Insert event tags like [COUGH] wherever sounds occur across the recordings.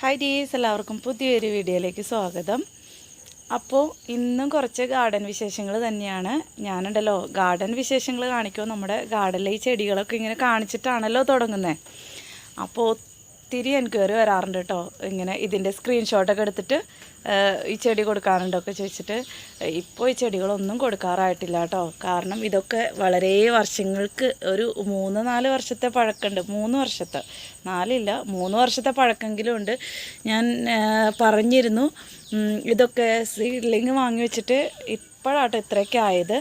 Hi ഡീസ് എല്ലാവർക്കും പുതിയൊരു വീഡിയോയിലേക്ക് സ്വാഗതം. അപ്പോൾ ഇന്നും കുറച്ച് ഗാർഡൻ വിശേഷങ്ങൾ തന്നെയാണ്. ഞാനുണ്ടല്ലോ ഗാർഡൻ വിശേഷങ്ങൾ കാണിക്കുമ്പോൾ നമ്മുടെ ഗാർഡനിലെ ഈ ചെടികളൊക്കെ ഇങ്ങനെ കാണിച്ചിട്ടാണല്ലോ തുടങ്ങുന്നത് അപ്പോൾ ഒത്തിരി എൻക്വയറി വരാറുണ്ട് കേട്ടോ. ഇങ്ങനെ ഇതിന്റെ സ്ക്രീൻഷോട്ടൊക്കെ എടുത്തിട്ട് ഈ ചെടി കൊടുക്കാറുണ്ടൊക്കെ ചോദിച്ചിട്ട് ഇപ്പോൾ ഈ ചെടികളൊന്നും കൊടുക്കാറായിട്ടില്ല കേട്ടോ. കാരണം ഇതൊക്കെ വളരെ വർഷങ്ങൾക്ക് ഒരു മൂന്ന് നാല് വർഷത്തെ പഴക്കമുണ്ട്. മൂന്ന് വർഷത്തെ. നാലില്ല മൂന്ന് വർഷത്തെ പഴക്കമെങ്കിലും ഉണ്ട്. ഞാൻ പറഞ്ഞിരുന്നു. ഇതൊക്കെ സീഡ്ലിങ് വാങ്ങി വെച്ചിട്ട് ഇപ്പോഴാട്ടോ ഇത്രയൊക്കെ ആയത്.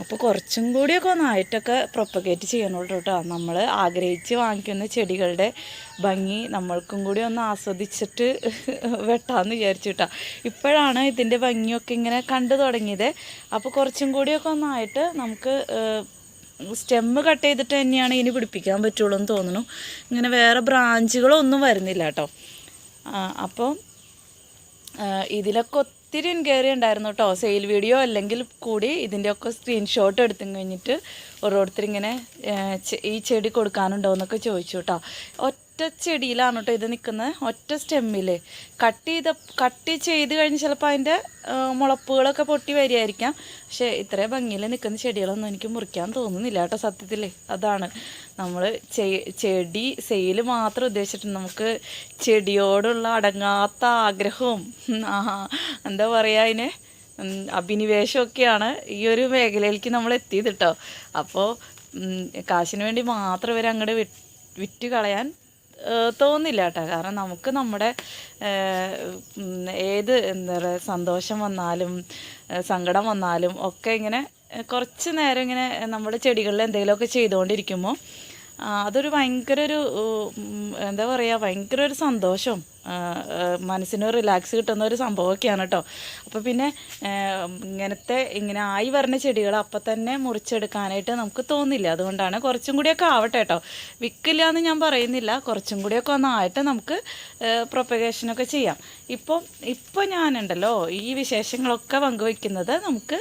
അപ്പോൾ കുറച്ചും കൂടിയൊക്കെ ഒന്ന് ആയിട്ടൊക്കെ പ്രൊപ്പഗേറ്റ് ചെയ്യണുള്ളൂ കേട്ടോ നമ്മൾ ആഗ്രഹിച്ച് വാങ്ങിക്കുന്ന ചെടികളുടെ ഭംഗി നമ്മൾക്കും കൂടി ഒന്ന് ആസ്വദിച്ചിട്ട് [LAUGHS] വെട്ടാമെന്ന് വിചാരിച്ചു കേട്ടോ ഇപ്പോഴാണ് ഇതിന്റെ ഭംഗിയൊക്കെ ഇങ്ങനെ കണ്ടു തുടങ്ങിയത്. അപ്പോൾ കുറച്ചും കൂടിയൊക്കെ ഒന്നായിട്ട് നമുക്ക് സ്റ്റെമ്മ് കട്ട് ചെയ്തിട്ട് തന്നെയാണ് ഇനി പിടിപ്പിക്കാൻ പറ്റുള്ളൂ എന്ന് തോന്നുന്നു. ഇങ്ങനെ വേറെ ബ്രാഞ്ചുകളൊന്നും വരുന്നില്ല കേട്ടോ അപ്പോൾ ഇതിലൊക്കെ ഒത്തിരി എൻക്വയറി ഉണ്ടായിരുന്നു കേട്ടോ സെയിൽ വീഡിയോ അല്ലെങ്കിൽ കൂടി ഇതിന്റെയൊക്കെ സ്ക്രീൻഷോട്ട് എടുത്തു കഴിഞ്ഞിട്ട് ഓരോരുത്തർ ഇങ്ങനെ ഈ ചെടി കൊടുക്കാനുണ്ടോ എന്നൊക്കെ ചോദിച്ചു കേട്ടോ ഒറ്റ ചെടിയിലാണ് കേട്ടോ ഇത് നിൽക്കുന്നത്. ഒറ്റ സ്റ്റെമ്മിൽ കട്ട് ചെയ്ത കട്ട് ചെയ്ത് കഴിഞ്ഞ് ചിലപ്പോൾ അതിന്റെ മുളപ്പുകളൊക്കെ പൊട്ടി വരികയായിരിക്കാം. പക്ഷേ ഇത്രയും ഭംഗിയിൽ നിൽക്കുന്ന ചെടികളൊന്നും എനിക്ക് മുറിക്കാൻ തോന്നുന്നില്ല കേട്ടോ സത്യത്തിൽ അതാണ്. നമ്മൾ ചെടി സെയിൽ മാത്രം ഉദ്ദേശിച്ചിട്ട് നമുക്ക് ചെടിയോടുള്ള അടങ്ങാത്ത ആഗ്രഹവും എന്താ പറയുക അതിന് അഭിനിവേശമൊക്കെയാണ് ഈ ഒരു മേഖലയിലേക്ക് നമ്മൾ എത്തിയത് കേട്ടോ. അപ്പോൾ കാശിന് വേണ്ടി മാത്രം ഇവർ അങ്ങോട്ട് വിറ്റ് കളയാൻ തോന്നില്ല കേട്ടോ. കാരണം നമുക്ക് നമ്മുടെ ഏത് എന്താ പറയുക സന്തോഷം വന്നാലും സങ്കടം വന്നാലും ഒക്കെ ഇങ്ങനെ കുറച്ച് നേരം ഇങ്ങനെ നമ്മുടെ ചെടികളിൽ എന്തെങ്കിലുമൊക്കെ ചെയ്തുകൊണ്ടിരിക്കുമ്പോൾ അതൊരു ഭയങ്കര ഒരു എന്താ പറയുക ഭയങ്കര ഒരു സന്തോഷം മനസ്സിന് റിലാക്സ് കിട്ടുന്ന ഒരു സംഭവമൊക്കെയാണ് കേട്ടോ അപ്പോൾ പിന്നെ ഇങ്ങനത്തെ ഇങ്ങനെ ആയി വരുന്ന ചെടികൾ അപ്പം തന്നെ മുറിച്ചെടുക്കാനായിട്ട് നമുക്ക് തോന്നില്ല. അതുകൊണ്ടാണ് കുറച്ചും കൂടിയൊക്കെ ആവട്ടെ കേട്ടോ വിൽക്കില്ല എന്ന് ഞാൻ പറയുന്നില്ല. കുറച്ചും കൂടിയൊക്കെ ഒന്നായിട്ട് നമുക്ക് പ്രൊപ്പഗേഷനൊക്കെ ചെയ്യാം. ഇപ്പം ഇപ്പോൾ ഞാനുണ്ടല്ലോ ഈ വിശേഷങ്ങളൊക്കെ പങ്കുവയ്ക്കുന്നത് നമുക്ക്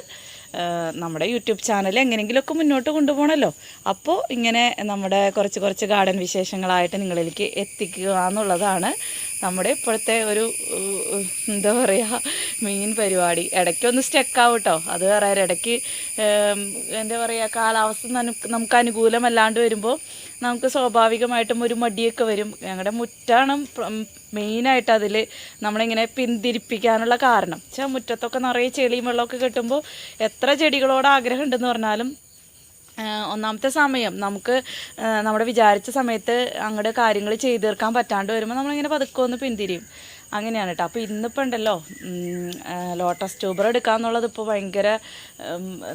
നമ്മുടെ യൂട്യൂബ് ചാനൽ എങ്ങനെയെങ്കിലുമൊക്കെ മുന്നോട്ട് കൊണ്ടുപോകണമല്ലോ അപ്പോൾ ഇങ്ങനെ നമ്മുടെ കുറച്ച് കുറച്ച് ഗാർഡൻ വിശേഷങ്ങളായിട്ട് നിങ്ങളിലേക്ക് എത്തിക്കുക എന്നുള്ളതാണ് നമ്മുടെ ഇപ്പോഴത്തെ ഒരു എന്താ പറയുക മെയിൻ പരിപാടി. ഇടയ്ക്കൊന്ന് സ്റ്റെക്കാവും കേട്ടോ അത് വേറെ ഇടയ്ക്ക് എന്താ പറയുക കാലാവസ്ഥ നമുക്ക് അനുകൂലമല്ലാണ്ട് വരുമ്പോൾ നമുക്ക് സ്വാഭാവികമായിട്ടും ഒരു മടിയൊക്കെ വരും. ഞങ്ങളുടെ മുറ്റാണ് മെയിനായിട്ട് അതിൽ നമ്മളിങ്ങനെ പിന്തിരിപ്പിക്കാനുള്ള കാരണം. വെച്ചാൽ മുറ്റത്തൊക്കെ നിറയെ ചെളിയും വെള്ളമൊക്കെ കിട്ടുമ്പോൾ എത്ര ചെടികളോട് ആഗ്രഹം ഉണ്ടെന്ന് പറഞ്ഞാലും ഒന്നാമത്തെ സമയം. നമുക്ക് നമ്മുടെ വിചാരിച്ച സമയത്ത് അങ്ങോട്ട് കാര്യങ്ങൾ ചെയ്തു തീർക്കാൻ പറ്റാണ്ട് വരുമ്പോൾ നമ്മളിങ്ങനെ പതുക്കെ ഒന്ന് പിന്തിരിയും. അങ്ങനെയാണ് കേട്ടോ അപ്പോൾ ഇന്നിപ്പോൾ ഉണ്ടല്ലോ ലോട്ടസ് ട്യൂബർ എടുക്കാന്നുള്ളത് ഇപ്പോൾ ഭയങ്കര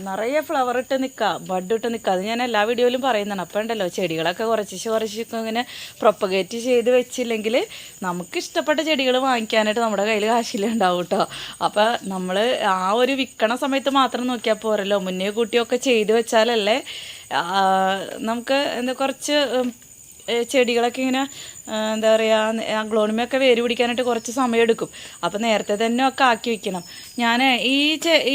നിറയെ ഫ്ലവർ ഇട്ട് നിൽക്കുക ബഡ് ഇട്ട് നിൽക്കുക അത് ഞാൻ എല്ലാ വീഡിയോയിലും പറയുന്നതാണ്. അപ്പോൾ ഉണ്ടല്ലോ ചെടികളൊക്കെ കുറച്ച് കുറച്ചൊക്കെ ഇങ്ങനെ പ്രൊപ്പഗേറ്റ് ചെയ്ത് വെച്ചില്ലെങ്കിൽ നമുക്ക് ഇഷ്ടപ്പെട്ട ചെടികൾ വാങ്ങിക്കാനായിട്ട് നമ്മുടെ കയ്യിൽ കാശില്ല ഉണ്ടാവും കേട്ടോ അപ്പോൾ നമ്മൾ ആ ഒരു വിൽക്കണ സമയത്ത് മാത്രം നോക്കിയാൽ പോരല്ലോ. മുന്നേ കൂട്ടിയൊക്കെ ചെയ്ത് വെച്ചാലല്ലേ നമുക്ക് എന്താ കുറച്ച് ചെടികളൊക്കെ ഇങ്ങനെ എന്താ പറയുക ഗ്ലോണിമയൊക്കെ വേര് പിടിക്കാനായിട്ട് കുറച്ച് സമയം എടുക്കും അപ്പോൾ നേരത്തെ തന്നെ ഒക്കെ ആക്കി വെക്കണം. ഞാൻ ഈ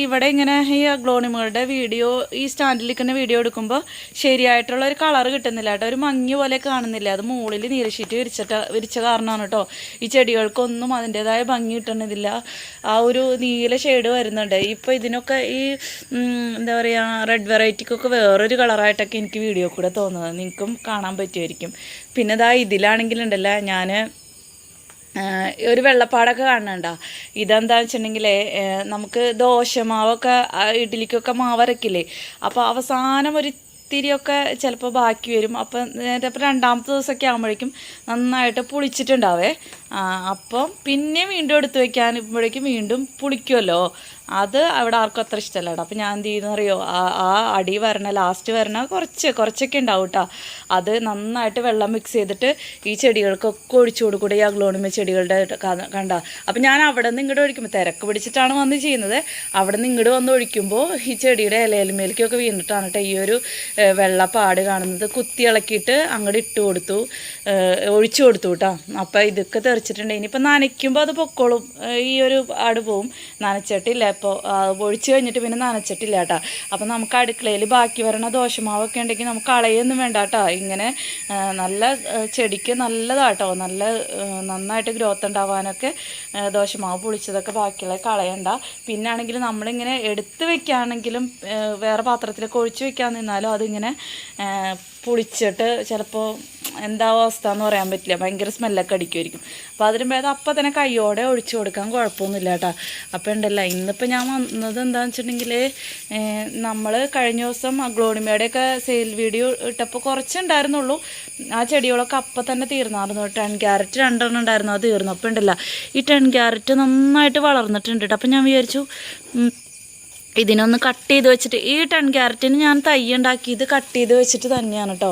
ഇവിടെ ഇങ്ങനെ ഈ ഗ്ലോണിമകളുടെ വീഡിയോ ഈ സ്റ്റാൻഡിൽ നിൽക്കുന്ന വീഡിയോ എടുക്കുമ്പോൾ ശരിയായിട്ടുള്ള ഒരു കളർ കിട്ടുന്നില്ല കേട്ടോ. ഒരു മങ്ങി പോലെ കാണുന്നില്ല. അത് മുകളിൽ നീരശീറ്റ് വിരിച്ചിട്ട് വിരിച്ച കാരണമാണ് കേട്ടോ. ഈ ചെടികൾക്കൊന്നും അതിന്റെതായ ഭംഗി കിട്ടുന്നതില്ല. ആ ഒരു നീല ഷെയ്ഡ് വരുന്നുണ്ട്. ഇപ്പോൾ ഇതിനൊക്കെ ഈ എന്താ പറയുക റെഡ് വെറൈറ്റിക്കൊക്കെ വേറൊരു കളറായിട്ടൊക്കെ എനിക്ക് വീഡിയോ കൂടെ തോന്നുന്നത്. നിങ്ങൾക്കും കാണാൻ പറ്റുമായിരിക്കും. പിന്നെ ഇതാ ഇതിലാണെങ്കിലുണ്ടല്ലോ ഞാൻ ഒരു വെള്ളപ്പാടൊക്കെ കാണണ്ട ഇതെന്താണെന്ന് വെച്ചിട്ടുണ്ടെങ്കിൽ നമുക്ക് ദോശമാവൊക്കെ മാവൊക്കെ ഇഡ്ഡലിക്കൊക്കെ മാവരക്കില്ലേ? അപ്പോൾ അവസാനം ഒരു ഇത്തിരിയൊക്കെ ചിലപ്പോൾ ബാക്കി വരും. അപ്പം ചിലപ്പോൾ രണ്ടാമത്തെ ദിവസമൊക്കെ ആകുമ്പോഴേക്കും നന്നായിട്ട് പുളിച്ചിട്ടുണ്ടാവേ? അപ്പം പിന്നെ വീണ്ടും എടുത്ത് വയ്ക്കാനിപ്പോഴേക്കും വീണ്ടും പുളിക്കുമല്ലോ അത് അവിടെ ആർക്കും അത്ര ഇഷ്ടമല്ല കേട്ടോ. അപ്പം ഞാൻ എന്ത് ചെയ്യുന്ന അറിയോ? ആ അടി വരണ ലാസ്റ്റ് വരണ കുറച്ച് കുറച്ചൊക്കെ ഉണ്ടാവും കേട്ടോ. അത് നന്നായിട്ട് വെള്ളം മിക്സ് ചെയ്തിട്ട് ഈ ചെടികൾക്കൊക്കെ ഒഴിച്ചു കൊടുക്കൂടെ ഈ അഗ്ലോണിമ ചെടികളുടെ കണ്ട. അപ്പം ഞാൻ അവിടെ നിന്ന് ഇങ്ങോട്ട് ഒഴിക്കുമ്പോൾ തിരക്ക് പിടിച്ചിട്ടാണ് വന്ന് ചെയ്യുന്നത്. അവിടെ നിന്ന് ഇങ്ങോട്ട് വന്ന് ഒഴിക്കുമ്പോൾ ഈ ചെടിയുടെ ഇലയിലുമേലേക്കൊക്കെ വീണിട്ടാണ് കേട്ടോ ഈ ഒരു വെള്ളപ്പാട് കാണുന്നത്. കുത്തി ഇളക്കിയിട്ട് അങ്ങോട്ട് ഇട്ട് കൊടുത്തു ഒഴിച്ചു കൊടുത്തു കേട്ടോ. അപ്പം ഇതൊക്കെ പറിച്ചിട്ടുണ്ട് ഇനിയിപ്പോൾ നനയ്ക്കുമ്പോൾ അത് പൊക്കോളും. ഈ ഒരു ആട് പോവും. നനച്ചിട്ടില്ല. ഇപ്പോൾ ഒഴിച്ച് കഴിഞ്ഞിട്ട് പിന്നെ നനച്ചിട്ടില്ല കേട്ടോ. അപ്പോൾ നമുക്ക് അടുക്കളയിൽ ബാക്കി വരണ ദോശമാവൊക്കെ ഉണ്ടെങ്കിൽ നമുക്ക് കളയൊന്നും വേണ്ട കേട്ടോ. ഇങ്ങനെ നല്ല ചെടിക്ക് നല്ലതാട്ടോ. നല്ല നന്നായിട്ട് ഗ്രോത്ത് ഉണ്ടാവാനൊക്കെ ദോഷമാവ് പുളിച്ചതൊക്കെ ബാക്കിയുള്ള കളയണ്ട പിന്നെ ആണെങ്കിൽ നമ്മളിങ്ങനെ എടുത്ത് വെക്കുകയാണെങ്കിലും വേറെ പാത്രത്തിലൊക്കെ ഒഴിച്ച് വെക്കാൻ നിന്നാലും അതിങ്ങനെ പുളിച്ചിട്ട് ചിലപ്പോൾ എന്താ അവസ്ഥ എന്ന് പറയാൻ പറ്റില്ല. ഭയങ്കര സ്മെല്ലൊക്കെ അടിക്കുമായിരിക്കും അപ്പോൾ അതിന് ഭേദം അപ്പം തന്നെ കൈയോടെ ഒഴിച്ചു കൊടുക്കാൻ കുഴപ്പമൊന്നുമില്ല കേട്ടോ. അപ്പോൾ ഉണ്ടല്ല ഇന്നിപ്പോൾ ഞാൻ വന്നത് എന്താണെന്ന് വെച്ചിട്ടുണ്ടെങ്കിൽ നമ്മൾ കഴിഞ്ഞ ദിവസം ഗ്ലോണിമയുടെയൊക്കെ സെയിൽ വീഡിയോ ഇട്ടപ്പോൾ കുറച്ചുണ്ടായിരുന്നുള്ളൂ. ആ ചെടികളൊക്കെ അപ്പം തന്നെ തീർന്നായിരുന്നു ടെൻ ക്യാരറ്റ് രണ്ടെണ്ണം ഉണ്ടായിരുന്നു അത് തീർന്നു. അപ്പോൾ ഉണ്ടല്ല ഈ ടെൻ ക്യാരറ്റ് നന്നായിട്ട് വളർന്നിട്ടുണ്ട് കേട്ടോ. അപ്പോൾ ഞാൻ വിചാരിച്ചു ഇതിനൊന്ന് കട്ട് ചെയ്ത് വെച്ചിട്ട് ഈ ടൺ ക്യാരറ്റിന് ഞാൻ തൈ ഉണ്ടാക്കി. ഇത് കട്ട് ചെയ്ത് വെച്ചിട്ട് തന്നെയാണ് കേട്ടോ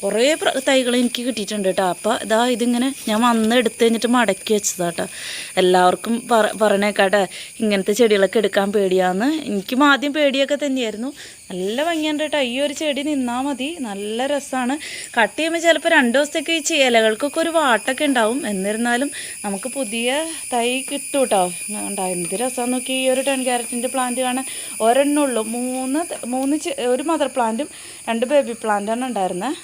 കുറേ തൈകൾ എനിക്ക് കിട്ടിയിട്ടുണ്ട് കേട്ടോ അപ്പോൾ ഇതാ ഇതിങ്ങനെ ഞാൻ വന്ന് എടുത്തു കഴിഞ്ഞിട്ട് മടക്കി വെച്ചതാണ് കേട്ടോ എല്ലാവർക്കും പറ പറയണേക്കാട്ടെ ഇങ്ങനത്തെ ചെടികളൊക്കെ എടുക്കാൻ പേടിയാന്ന്. എനിക്കും ആദ്യം പേടിയൊക്കെ തന്നെയായിരുന്നു. നല്ല ഭംഗിയുണ്ട് കേട്ടോ. ഈ ഒരു ചെടി നിന്നാൽ മതി. നല്ല രസമാണ് കട്ട് ചെയ്യുമ്പോൾ ചിലപ്പോൾ രണ്ട് ദിവസത്തേക്ക് ഈ ഇലകൾക്കൊക്കെ ഒരു വാട്ടൊക്കെ ഉണ്ടാവും. എന്നിരുന്നാലും നമുക്ക് പുതിയ തൈ കിട്ടും കേട്ടോ ഉണ്ടാവും എന്ത് രസമാണ് നോക്കി. ഈ ഒരു ടെൻ ക്യാരറ്റിന്റെ പ്ലാന്റ് കാണാൻ ഒരെണ്ണം ഉള്ളൂ. മൂന്ന് മൂന്ന് ഒരു മദർ പ്ലാന്റും രണ്ട് ബേബി പ്ലാന്റാണ് ഉണ്ടായിരുന്നത്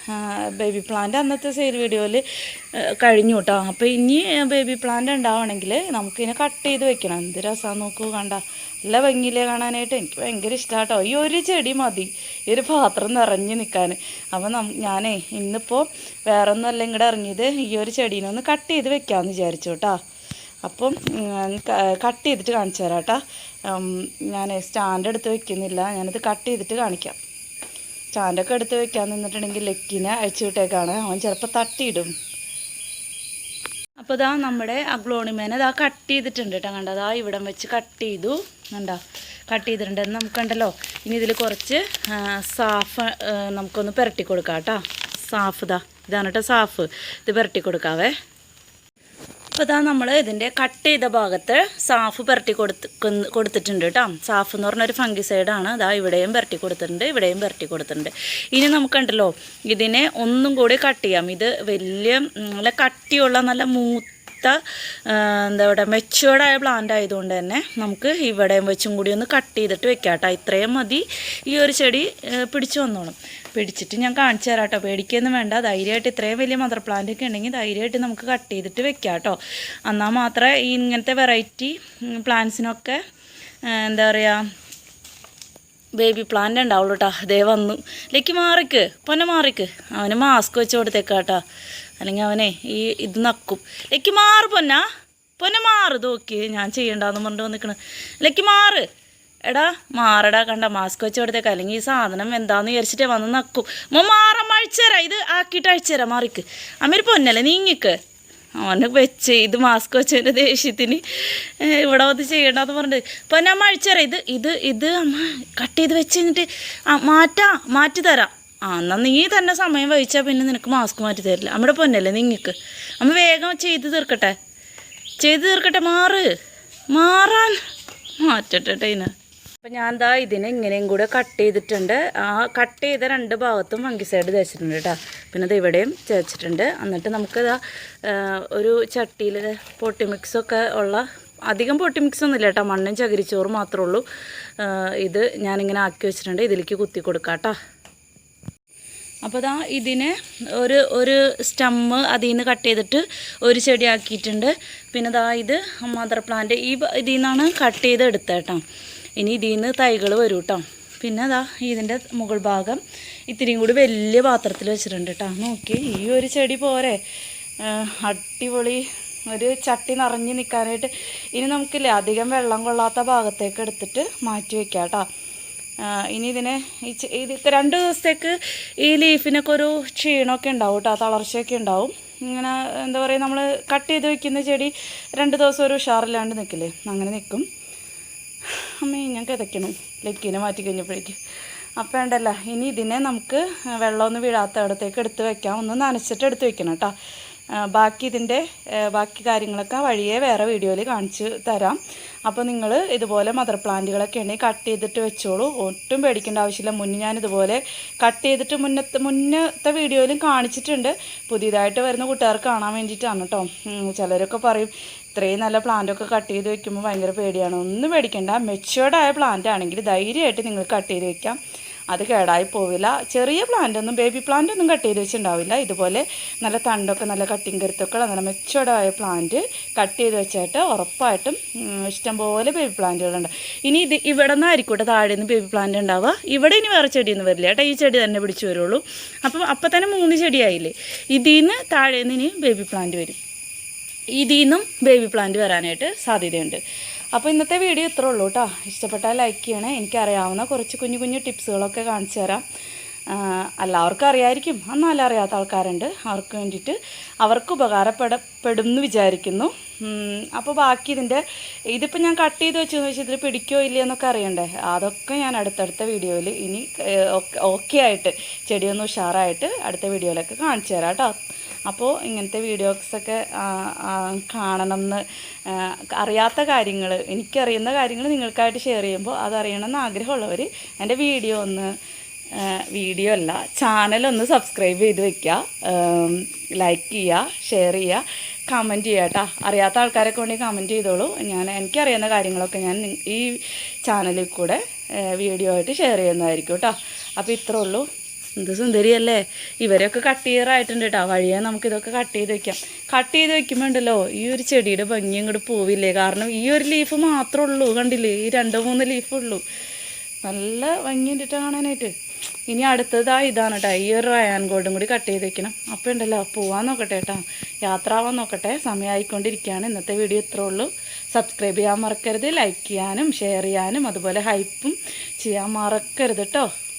ബേബി പ്ലാന്റ് അന്നത്തെ സെയിൽ വീഡിയോയിൽ കഴിഞ്ഞു കേട്ടോ അപ്പോൾ ഇനി ബേബി പ്ലാന്റ് ഉണ്ടാവണമെങ്കിൽ നമുക്കിതിനെ കട്ട് ചെയ്ത് വെക്കണം. എന്ത് രസമാണ് നോക്കൂ. കണ്ട? നല്ല ഭംഗിയിലേ കാണാനായിട്ട്. എനിക്ക് ഭയങ്കര ഇഷ്ടമാണ് കേട്ടോ ഈ ഒരു ചെടി മതി. ഒരു പാത്രം നിറഞ്ഞു നിൽക്കാൻ. അപ്പം നം ഞാനേ ഇന്നിപ്പോൾ വേറെ ഒന്നുമല്ല ഇങ്ങോട്ട് ഇറങ്ങിയത്. ഈ ഒരു ചെടീനെ ഒന്ന് കട്ട് ചെയ്ത് വെക്കാമെന്ന് വിചാരിച്ചു കേട്ടോ അപ്പം കട്ട് ചെയ്തിട്ട് കാണിച്ചു തരാം കേട്ടോ ഞാൻ സ്റ്റാൻഡ് എടുത്ത് വെക്കുന്നില്ല. ഞാനിത് കട്ട് ചെയ്തിട്ട് കാണിക്കാം. സ്റ്റാൻഡൊക്കെ എടുത്ത് വെക്കാൻ നിന്നിട്ടുണ്ടെങ്കിൽ ലെക്കിനെ അഴിച്ചു വിട്ടേക്കാണ്. അവൻ ചിലപ്പോൾ തട്ടിയിടും. അപ്പോൾ ഇതാ നമ്മുടെ അഗ്ലോണിമേനെ ഇതാ കട്ട് ചെയ്തിട്ടുണ്ട് കേട്ടോ കണ്ടോ അതാ ഇവിടം വെച്ച് കട്ട് ചെയ്തു. കണ്ടോ കട്ട് ചെയ്തിട്ടുണ്ട്. നമുക്കുണ്ടല്ലോ ഇനി ഇതിൽ കുറച്ച് സാഫ് നമുക്കൊന്ന് പുരട്ടി കൊടുക്കാം കേട്ടോ സാഫ് ഇതാ ഇതാണ് കേട്ടോ സാഫ്. ഇത് പുരട്ടി കൊടുക്കാവേ അപ്പോൾ ഇതാ നമ്മൾ ഇതിന്റെ കട്ട് ചെയ്ത ഭാഗത്ത് സാഫ് പുരട്ടി കൊടുത്ത് കൊടുത്തിട്ടുണ്ട് കേട്ടോ സാഫ് എന്ന് പറഞ്ഞൊരു ഫംഗി സൈഡാണ് അതാ ഇവിടെയും പുരട്ടി കൊടുത്തിട്ടുണ്ട് ഇവിടെയും പുരട്ടി കൊടുത്തിട്ടുണ്ട്. ഇനി നമുക്കുണ്ടല്ലോ ഇതിനെ ഒന്നും കൂടി കട്ട് ചെയ്യാം. ഇത് വലിയ നല്ല കട്ടിയുള്ള നല്ല മൂത്ത ആ, എന്താ പറയുക മെച്ചുവേർഡായ പ്ലാന്റ് ആയതുകൊണ്ട് തന്നെ നമുക്ക് ഇവിടെയും വെച്ചും കൂടി ഒന്ന് കട്ട് ചെയ്തിട്ട് വെക്കാം കേട്ടോ ഇത്രയും മതി. ഈ ഒരു ചെടി പിടിച്ചു വന്നോളും. പിടിച്ചിട്ട് ഞാൻ കാണിച്ചു തരാം കേട്ടോ പേടിക്കൊന്നും വേണ്ട. ധൈര്യമായിട്ട് ഇത്രയും വലിയ മദർ പ്ലാന്റ് ഒക്കെ ഉണ്ടെങ്കിൽ ധൈര്യമായിട്ട് നമുക്ക് കട്ട് ചെയ്തിട്ട് വെക്കാം കേട്ടോ എന്നാൽ മാത്രമേ ഇങ്ങനത്തെ വെറൈറ്റി പ്ലാന്റ്സിനൊക്കെ എന്താ പറയുക ബേബി പ്ലാന്റ് ഉണ്ടാവുള്ളൂ കേട്ടോ അതേ വന്നു. ലേക്ക് മാറിക്ക്. പൊന്നെ മാറിക്ക്. അവന് മാസ്ക് വെച്ച് കൊടുത്തേക്കാട്ടാ അല്ലെങ്കിൽ അവനെ ഈ ഇത് നക്കും. ലേക്ക് മാറ് പൊന്ന. പൊന്നെ മാറ്. നോക്കി. ഞാൻ ചെയ്യണ്ടെന്ന് പറഞ്ഞിട്ട് വന്നിക്കണ്. ലേക്ക് മാറ്. എടാ മാറടാ കണ്ട. മാസ്ക് വെച്ച് കൊടുത്തേക്ക. അല്ലെങ്കിൽ ഈ സാധനം എന്താന്ന് വിചാരിച്ചിട്ടേ വന്ന് നക്കും. മോ മാറാൻ അഴിച്ചുതരാം ഇത് ആക്കിയിട്ട് അഴിച്ചുതരാം മാറിക്ക്. അമ്മയൊരു പൊന്നല്ലേ നീങ്ങിക്ക്. അവന് വെച്ച് ഇത് മാസ്ക് വെച്ചതിന്റെ ദേഷ്യത്തിന് ഇവിടെ വന്ന് ചെയ്യണ്ടെന്ന് പറഞ്ഞിട്ട്. അപ്പോൾ ഞാൻ അഴിച്ചറിയാം ഇത് ഇത് ഇത് അമ്മ കട്ട് ചെയ്ത് വെച്ച് കഴിഞ്ഞിട്ട് മാറ്റാം മാറ്റി തരാം. ആ എന്നാൽ നീ തന്നെ സമയം വഹിച്ചാൽ പിന്നെ നിനക്ക് മാസ്ക് മാറ്റി തരില്ല. നമ്മുടെ പൊന്നല്ലേ നിങ്ങൾക്ക് അമ്മ വേഗം ചെയ്ത് തീർക്കട്ടെ. ചെയ്ത് തീർക്കട്ടെ മാറ്. മാറാൻ. മാറ്റട്ടെ ഇതിനെ അപ്പം ഞാൻ ദാ ഇതിനെ ഇങ്ങനെയും കൂടെ കട്ട് ചെയ്തിട്ടുണ്ട്. ആ കട്ട് ചെയ്ത രണ്ട് ഭാഗത്തും ഫംഗിസൈഡ് തേച്ചിട്ടുണ്ട് കേട്ടോ പിന്നെ ഇത് ഇവിടെയും തേച്ചിട്ടുണ്ട്. എന്നിട്ട് നമുക്ക് ഇതാ ഒരു ചട്ടിയിൽ പൊട്ടി മിക്സൊക്കെ ഉള്ള അധികം പൊട്ടി മിക്സ് ഒന്നുമില്ല കേട്ടോ മണ്ണും ചകിരിച്ചോറും മാത്രമേ ഉള്ളൂ. ഇത് ഞാനിങ്ങനെ ആക്കി വെച്ചിട്ടുണ്ട്. ഇതിലേക്ക് കുത്തി കൊടുക്കാം കേട്ടോ അപ്പോൾ ദാ ഇതിന് ഒരു ഒരു സ്റ്റമ്മ് അതിൽ നിന്ന് കട്ട് ചെയ്തിട്ട് ഒരു ചെടി ആക്കിയിട്ടുണ്ട്. പിന്നെ ദാ ഇത് മദർ പ്ലാന്റ് ഈ ഇതിൽ നിന്നാണ് കട്ട് ചെയ്ത് എടുത്തേട്ടോ ഇനി ഇതിൽ നിന്ന് തൈകൾ വരും കേട്ടോ പിന്നെ അതാ ഇതിന്റെ മുകൾ ഭാഗം ഇത്തിരിയും കൂടി വലിയ പാത്രത്തിൽ വെച്ചിട്ടുണ്ട് കേട്ടോ നോക്കി ഈ ഒരു ചെടി പോരെ. അടിപൊളി ഒരു ചട്ടി നിറഞ്ഞ് നിൽക്കാനായിട്ട് ഇനി നമുക്കില്ലേ അധികം വെള്ളം കൊള്ളാത്ത ഭാഗത്തേക്ക് എടുത്തിട്ട് മാറ്റി വെക്കാം കേട്ടോ ഇനി ഇതിനെ ഈ ചെ- ഇത് രണ്ട് ദിവസത്തേക്ക് ഈ ലീഫിനൊക്കെ ഒരു ക്ഷീണമൊക്കെ ഉണ്ടാവും കേട്ടോ തളർച്ചയൊക്കെ ഉണ്ടാവും. ഇങ്ങനെ എന്താ പറയുക നമ്മൾ കട്ട് ചെയ്ത് വെക്കുന്ന ചെടി രണ്ട് ദിവസം ഒരു ഉഷാറില്ലാണ്ട് നിൽക്കില്ലേ അങ്ങനെ നിൽക്കും അമ്മേ ഞാൻ കിതയ്ക്കണം. ലെക്കിനെ മാറ്റി കഴിഞ്ഞപ്പോഴേക്ക്. അപ്പോൾ വേണ്ടല്ല ഇനി ഇതിനെ നമുക്ക് വെള്ളമൊന്നും വീഴാത്ത ഇടത്തേക്ക് എടുത്ത് വെക്കാം. ഒന്ന് നനച്ചിട്ട് എടുത്ത് വെക്കണം കേട്ടോ. ബാക്കി ഇതിന്റെ ബാക്കി കാര്യങ്ങളൊക്കെ വഴിയെ വേറെ വീഡിയോയിൽ കാണിച്ച് തരാം. അപ്പോൾ നിങ്ങൾ ഇതുപോലെ മദർ പ്ലാന്റുകളൊക്കെ ഉണ്ടെങ്കിൽ കട്ട് ചെയ്തിട്ട് വെച്ചോളൂ. ഒട്ടും പേടിക്കേണ്ട ആവശ്യമില്ല. മുന്നേ ഞാൻ ഇതുപോലെ കട്ട് ചെയ്തിട്ട് മുന്നത്തെ മുന്നത്തെ വീഡിയോയിലും കാണിച്ചിട്ടുണ്ട്. പുതിയതായിട്ട് വരുന്ന കൂട്ടുകാർക്ക് കാണാൻ വേണ്ടിയിട്ടാണ് കേട്ടോ. ചിലരൊക്കെ പറയും ഇത്രയും നല്ല പ്ലാന്റൊക്കെ കട്ട് ചെയ്ത് വെക്കുമ്പോൾ ഭയങ്കര പേടിയാണ്. ഒന്നും പേടിക്കേണ്ട. മെച്ചുവേർഡ് ആയ പ്ലാന്റ് ആണെങ്കിൽ ധൈര്യമായിട്ട് നിങ്ങൾ കട്ട് ചെയ്ത് വെക്കാം. അത് കേടായി പോവില്ല. ചെറിയ പ്ലാന്റ് ഒന്നും ബേബി പ്ലാന്റ് ഒന്നും കട്ട് ചെയ്ത് വെച്ചിട്ടുണ്ടാവില്ല. ഇതുപോലെ നല്ല തണ്ടൊക്കെ നല്ല കട്ടിങ് കരുത്തൊക്കെ നല്ല മെച്ചുവേർഡായ പ്ലാന്റ് കട്ട് ചെയ്ത് വെച്ചിട്ട് ഉറപ്പായിട്ടും ഇഷ്ടംപോലെ ബേബി പ്ലാന്റുകളുണ്ട് ഇനി ഇത് ഇവിടെ നിന്ന് ആയിരിക്കട്ടെ താഴെ നിന്ന് ബേബി പ്ലാന്റ് ഉണ്ടാവുക. ഇവിടെ ഇനി വേറെ ചെടിയൊന്നും വരില്ല. കേട്ടോ ഈ ചെടി തന്നെ പിടിച്ചു വരുള്ളൂ. അപ്പം അപ്പം തന്നെ മൂന്ന് ചെടിയായില്ലേ? ഇതിൽ നിന്ന് താഴെ നിന്ന് ഇനി ബേബി പ്ലാന്റ് വരും. ഇതിൽ നിന്നും ബേബി പ്ലാന്റ് വരാനായിട്ട് സാധ്യതയുണ്ട്. അപ്പോൾ ഇന്നത്തെ വീഡിയോ ഇത്രേ ഉള്ളൂ കേട്ടോ ഇഷ്ടപ്പെട്ടാൽ ലൈക്ക് ചെയ്യണേ. എനിക്കറിയാവുന്ന കുറച്ച് കുഞ്ഞു കുഞ്ഞു ടിപ്സുകളൊക്കെ കാണിച്ചു തരാം. എല്ലാവർക്കും അറിയായിരിക്കും. എന്നാലും അറിയാത്ത ആൾക്കാരുണ്ട്. അവർക്ക് വേണ്ടിയിട്ട് അവർക്ക് ഉപകാരപ്പെടപ്പെടും എന്ന് വിചാരിക്കുന്നു. അപ്പോൾ ബാക്കി ഇതിന്റെ ഇതിപ്പോൾ ഞാൻ കട്ട് ചെയ്ത് വെച്ചെന്ന് വെച്ചാൽ ഇതിൽ പിടിക്കോ ഇല്ലയോ എന്നൊക്കെ അറിയണ്ടേ? അതൊക്കെ ഞാൻ അടുത്തടുത്ത വീഡിയോയിൽ ഇനി ഓക്കെ ആയിട്ട് ചെടിയൊന്ന് ഉഷാറായിട്ട് അടുത്ത വീഡിയോയിലൊക്കെ കാണിച്ചു തരാം കേട്ടോ അപ്പോൾ ഇങ്ങനത്തെ വീഡിയോസൊക്കെ കാണണം എന്ന് അറിയാത്ത കാര്യങ്ങൾ എനിക്കറിയുന്ന കാര്യങ്ങൾ നിങ്ങൾക്കായിട്ട് ഷെയർ ചെയ്യുമ്പോൾ അതറിയണമെന്ന് ആഗ്രഹമുള്ളവർ എന്റെ വീഡിയോ ഒന്ന് വീഡിയോ അല്ല ചാനലൊന്ന് സബ്സ്ക്രൈബ് ചെയ്ത് വെക്കുക ലൈക്ക് ചെയ്യുക ഷെയർ ചെയ്യുക കമന്റ് ചെയ്യുക കേട്ടോ അറിയാത്ത ആൾക്കാരൊക്കെ ഉണ്ടെങ്കിൽ കമന്റ് ചെയ്തോളൂ. ഞാൻ എനിക്കറിയുന്ന കാര്യങ്ങളൊക്കെ ഞാൻ ഈ ചാനലിൽ കൂടെ വീഡിയോ ആയിട്ട് ഷെയർ ചെയ്യുന്നതായിരിക്കും കേട്ടോ അപ്പോൾ ഇത്രേ ഉള്ളൂ. എന്ത് സുന്ദരിയല്ലേ? ഇവരൊക്കെ കട്ട് ചെയ്യാറായിട്ടുണ്ട് കേട്ടോ വഴിയെ നമുക്കിതൊക്കെ കട്ട് ചെയ്ത് വെക്കാം. കട്ട് ചെയ്ത് വെക്കുമ്പോൾ ഉണ്ടല്ലോ ഈ ഒരു ചെടിയുടെ ഭംഗി അങ്ങോട്ട് പോവില്ലേ? കാരണം ഈ ഒരു ലീഫ് മാത്രമേ ഉള്ളൂ കണ്ടില്ലേ? ഈ രണ്ട് മൂന്ന് ലീഫ് ഉള്ളൂ. നല്ല ഭംഗിയുണ്ട് കാണാനായിട്ട്. ഇനി അടുത്തതാ ഇതാണ് കേട്ടോ ഈ ഒരു റയാൻ ഗോൾഡും കൂടി കട്ട് ചെയ്ത് വെക്കണം. അപ്പോൾ ഉണ്ടല്ലോ പോവാൻ നോക്കട്ടെ കേട്ടോ യാത്ര ആവാൻ നോക്കട്ടെ. സമയമായിക്കൊണ്ടിരിക്കുകയാണ് ഇന്നത്തെ വീഡിയോ ഇത്രേ ഉള്ളൂ. സബ്സ്ക്രൈബ് ചെയ്യാൻ മറക്കരുത്. ലൈക്ക് ചെയ്യാനും ഷെയർ ചെയ്യാനും അതുപോലെ ഹൈപ്പും ചെയ്യാൻ മറക്കരുത് കേട്ടോ